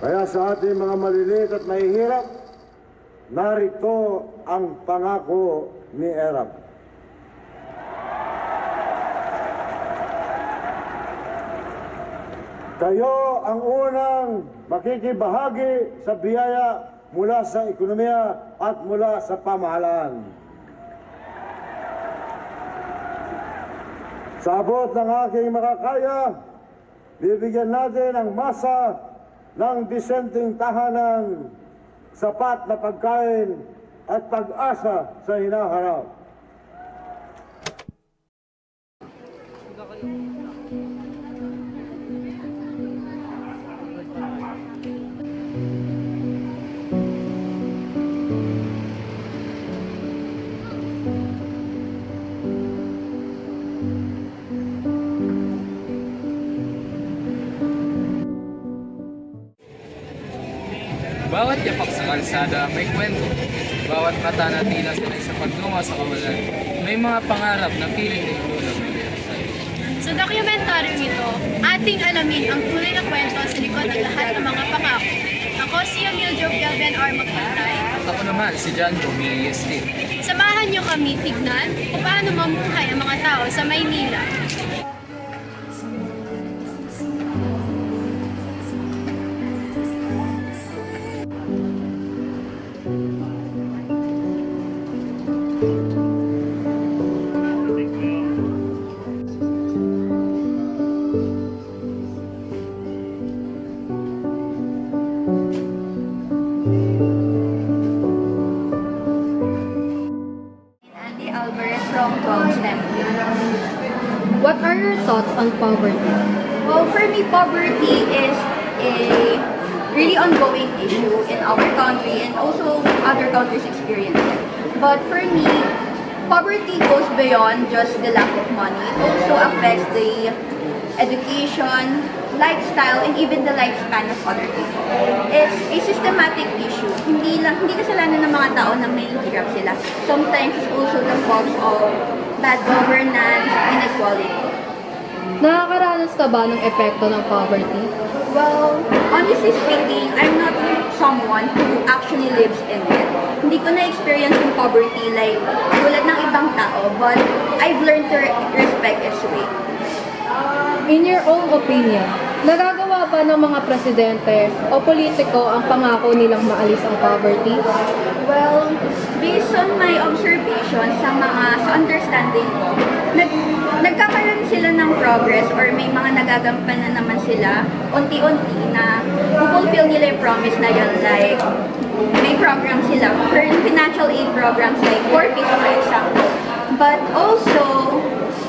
Kaya sa ating mga maliliit at mahihirap, narito ang pangako ni Erap. Kayo ang unang makikibahagi sa biyaya mula sa ekonomiya at mula sa pamahalaan. Sa abot ng aking makakaya, bibigyan natin ang masa ng disenteng tahanan, sapat na pagkain at pag-asa sa hinaharap. Bawat yapak sa kalsada may kwento. Bawat mata na tila sanay sa paggawa sa kawalan. May mga pangarap na piling na ilulang Sa dokumentaryong ito, ating alamin ang tunay na kwento sa likod ng lahat ng mga pangako. Ako si Emil Joe Galvin R. Magpantay. At ako naman, si John Romilius Lee. Samahan niyo kami tignan kung paano mamuhay ang mga tao sa Maynila. What are your thoughts on poverty? Well, for me, poverty is a really ongoing issue in our country and also other countries experience it. But for me, poverty goes beyond just the lack of money. It also affects the education, lifestyle, and even the lifespan of other people. It's a systematic issue. Hindi lang, hindi kasalanan ng mga tao na may hirap sila. Sometimes it's also the fault of bad governance, inequality. Nakakaranas ka ba ng epekto ng poverty? Well, honestly speaking, I'm not someone who actually lives in it. Hindi ko na-experience yung poverty like tulad ng ibang tao, but I've learned to re- respect its way. In your own opinion, nagagawa ba ng mga presidente o politiko ang pangako nilang maalis ang poverty? Well, based on my observation sa mga sa understanding ko, nag, nagkakaroon sila ng progress or may mga nagagampanan naman sila unti-unti na fulfill nila yung promise na yun like may program sila, current financial aid programs like 4 pesos for example. But also,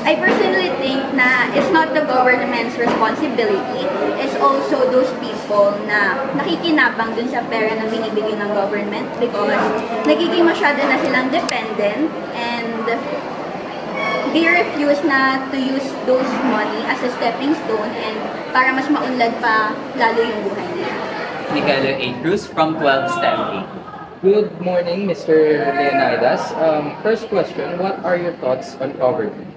I personally think na it's not the government's responsibility. It's also those people na nakikinabang dun sa pera na binibigay ng government because nagiging masyado na silang dependent and they refuse na to use those money as a stepping stone and para mas maunlad pa lalo yung buhay nila. Miguel A. Cruz from 12 STEM Good morning, Mr. Leonidas. Um, first question, what are your thoughts on poverty?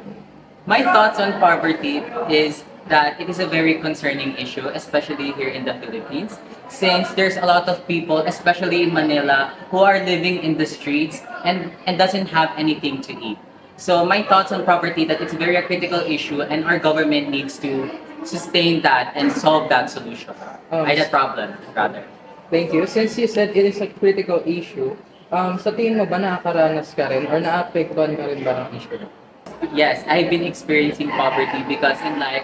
My thoughts on poverty is that it is a very concerning issue, especially here in the Philippines, since there's a lot of people, especially in Manila, who are living in the streets and, and doesn't have anything to eat. So my thoughts on poverty that it's a very critical issue and our government needs to sustain that and solve that solution. Um, Ay, that problem, rather. Thank you. Since you said it is a critical issue, um, sa tingin mo ba nakakaranas ka rin or naapektuhan ka rin ba ng issue? Yes, I've been experiencing poverty because in life,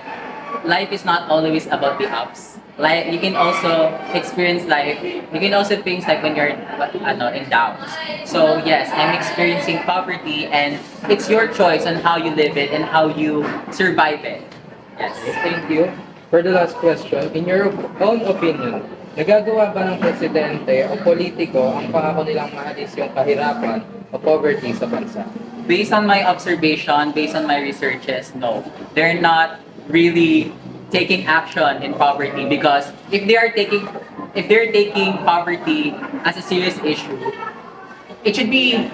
life is not always about the ups. Like you can also experience life. You can also things like when you're ano, in downs. So yes, I'm experiencing poverty, and it's your choice on how you live it and how you survive it. Yes. Thank you. For the last question, in your own opinion, nagagawa ba ng presidente o politiko ang pangako nilang maalis yung kahirapan o poverty sa bansa? based on my observation, based on my researches, no, they're not really taking action in poverty because if they are taking if they're taking poverty as a serious issue, it should be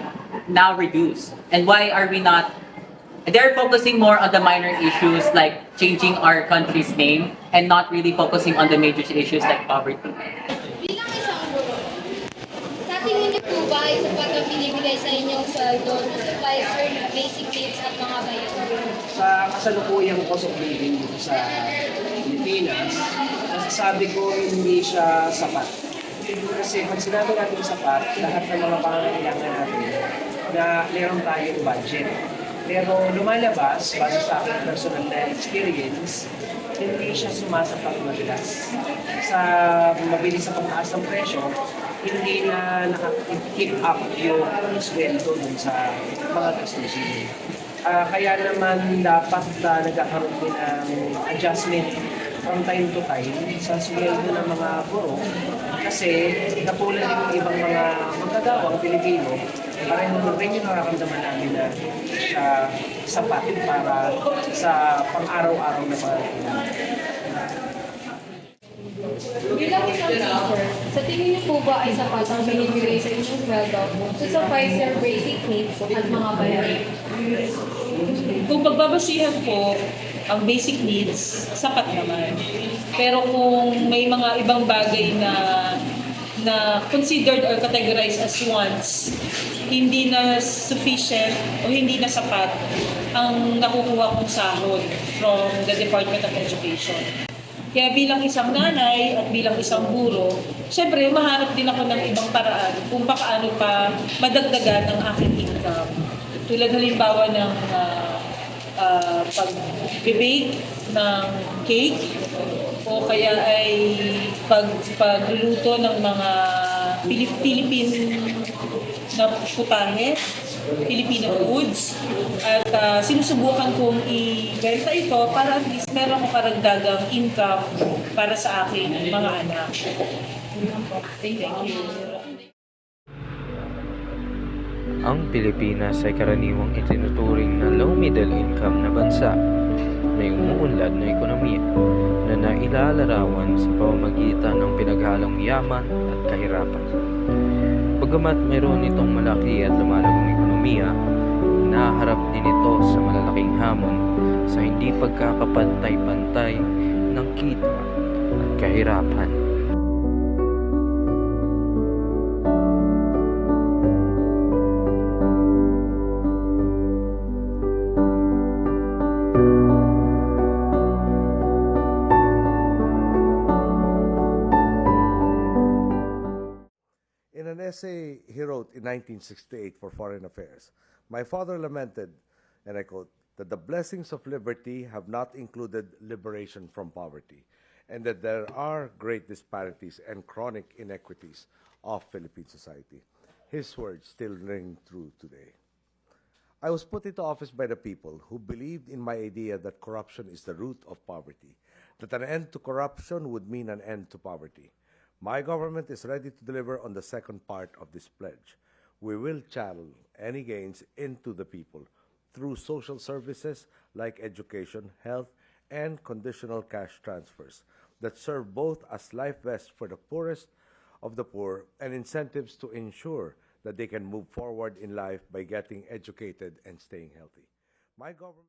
now reduced. And why are we not? they're focusing more on the minor issues like changing our country's name and not really focusing on the major issues like poverty. Bilang isang guro, sa tingin niyo po ba ay sapat ang binibigay sa inyong sweldo na supply sir ng basic needs at mga bayan? Sa kasalukuyang cost of living dito sa Pilipinas, masasabi ko hindi siya sapat. Kasi pag sinabi natin sapat, lahat ng mga pangangailangan natin na meron tayong budget pero lumalabas, base sa aking personal na experience, hindi siya sumasapat madalas. Sa mabilis sa pagtaas ng presyo, hindi na nakakip up yung sweldo dun sa mga gastusin. Ah, kaya naman dapat na nagkakaroon din ng adjustment from time to time sa sweldo ng mga guro kasi katulad ng ibang mga magkagawang Pilipino, pareho rin yung nararamdaman namin na siya sapat para sa pang-araw-araw na pangangailangan. Bilang isang teacher, sa tingin niyo po ba ay sapat ang binibigay sa inyong sweldo to suffice your basic needs at mga bayarin? Kung pagbabasihan po ang basic needs, sapat naman. Pero kung may mga ibang bagay na na considered or categorized as wants, hindi na sufficient o hindi na sapat ang nakukuha kong sahod from the Department of Education. Kaya bilang isang nanay at bilang isang guro, syempre mahanap din ako ng ibang paraan kung paano pa madagdagan ang aking income. Tulad halimbawa ng uh, uh, pag-bake ng cake o kaya ay pag pagluluto ng mga Pilip Philippine na putahe, Filipino foods. At uh, sinusubukan kong i-benta ito para at least meron akong karagdagang income para sa aking mga anak. Thank you. Ang Pilipinas ay karaniwang itinuturing na low middle income na bansa. May umuunlad na ekonomiya na nailalarawan sa pamamagitan ng pinaghalong yaman at kahirapan. Bagamat mayroon itong malaki at lumalagong ekonomiya, naharap din ito sa malalaking hamon sa hindi pagkakapantay-pantay ng kita at kahirapan. In 1968 for Foreign Affairs, my father lamented, and I quote, that the blessings of liberty have not included liberation from poverty, and that there are great disparities and chronic inequities of Philippine society. His words still ring true today. I was put into office by the people who believed in my idea that corruption is the root of poverty, that an end to corruption would mean an end to poverty. My government is ready to deliver on the second part of this pledge. We will channel any gains into the people through social services like education, health, and conditional cash transfers that serve both as life vests for the poorest of the poor and incentives to ensure that they can move forward in life by getting educated and staying healthy. My government